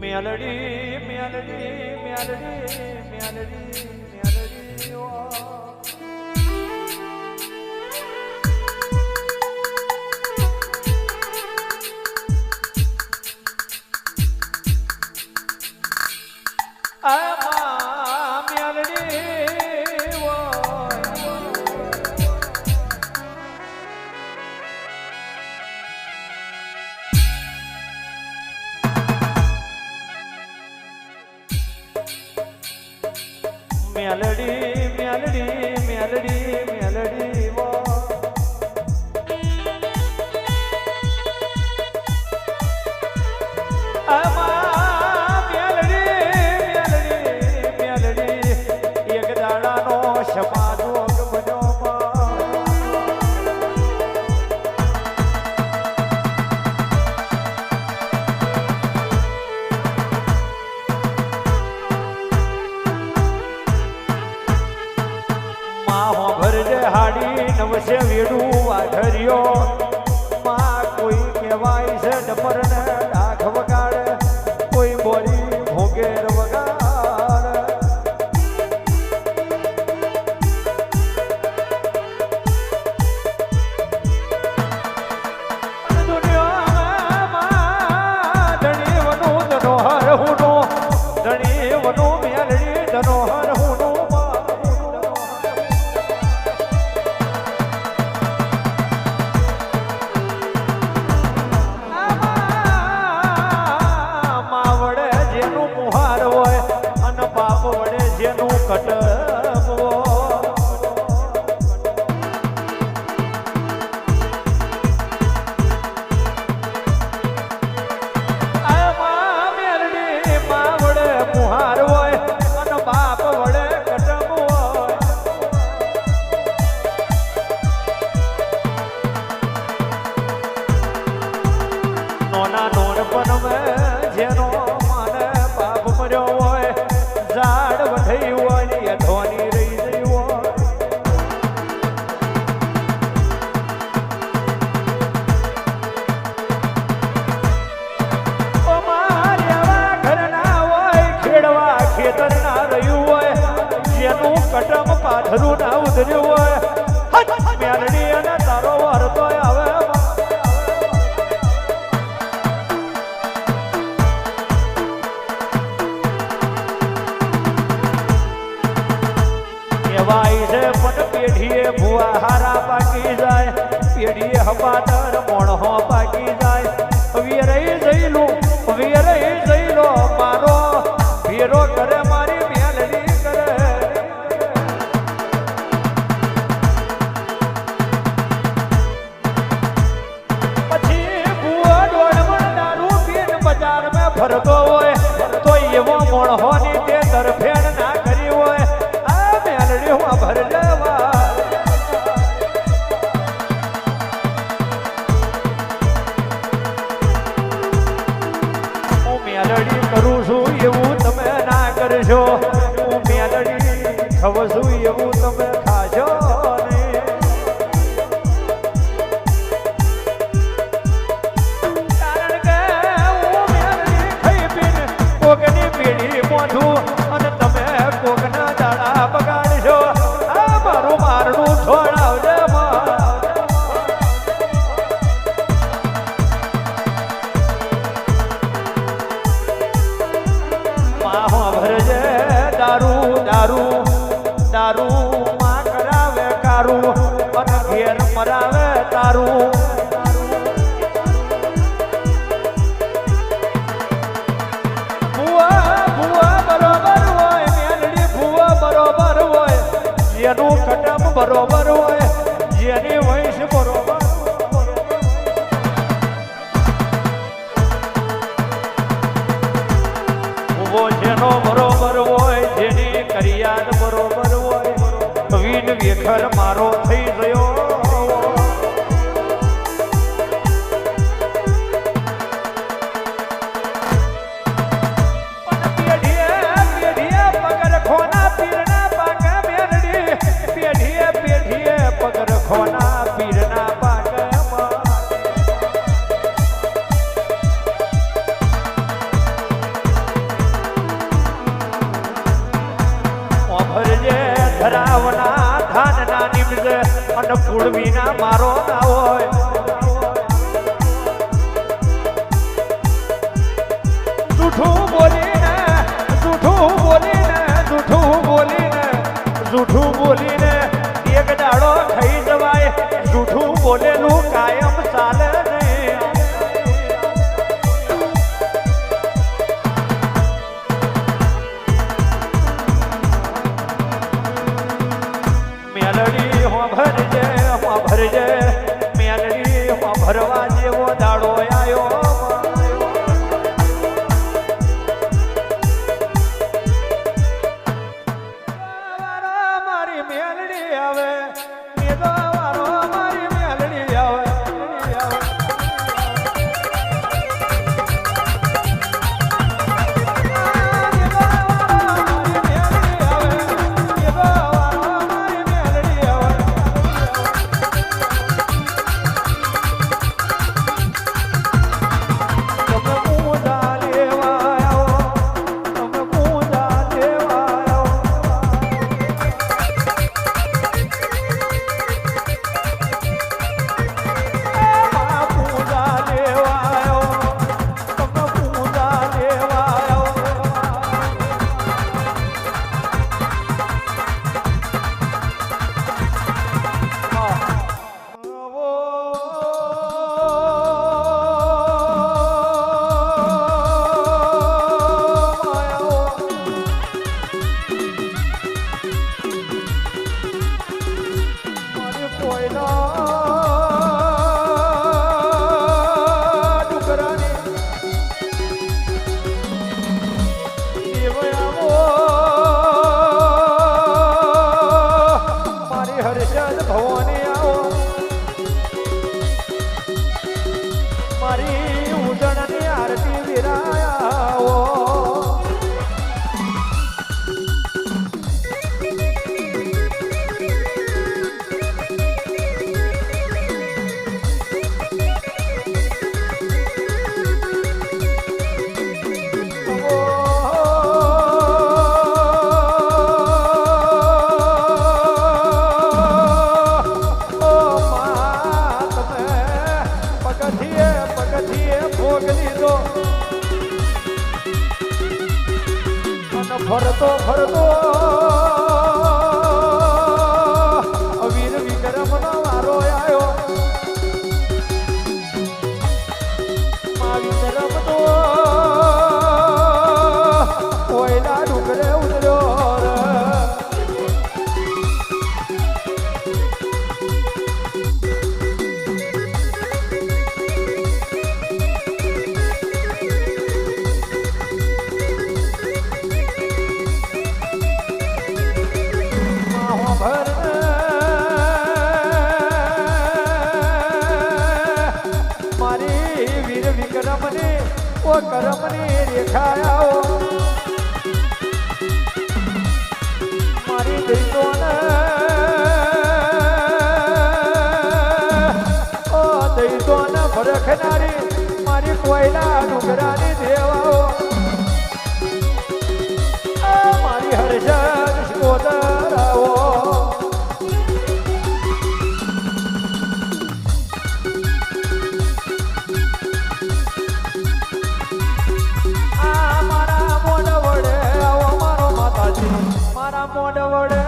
મેલડી મેલડી મેલડી મેલડી મેલડી ઓ. આમાં મેલડી મેલડી મેલડી નવસે વેડું વાઢર્યો માં કોઈ કહેવાય છે ડમર ને ડાખ વગાડ, કોઈ વગાડ. ધણી વનો ધણી सपन में કહેવાય છે, પણ પેઢીએ ભુવા હારા પાકી જાય. પેઢીએ હવાદર મોણહો પાકી જાય. વેરઈ જઈલું વેરઈ જઈલો મારો. ભેરો કરે મારી મેલડી કરે. પછી ભુવા દોડમણ દારૂ પીને બજારમાં ફરતો મોઢું અને તમે કોકના દાડા બગાડશો. આ મારું મારનું છોડાવજે ભરજે દારૂ દારૂ દારૂ માં કરાવે કારું અને ઘેર મરાવે તારું. જેનું કટમ બરોબર હોય, જેની વંશ બરોબર જેનો બરોબર હોય, જેની કરિયાદ બરોબર હોય. વીન વેખર મારો થઈ ગયો. જૂઠું બોલેલું કાયમ ચાલે નહીં મેલડી હો ભરજે હો ભરજે. મેલડી ભરવા જેવો દાડો આવ્યો મારી મેલડી આવે. ભોગ લીધો અને ફરતો ફરતો ઓ કરમની રેખાયાઓ મારી દૈતોને ઓ દૈતોને ભરખનારી મારી કોયલા ડુંગરાની દેવાઓ. favor.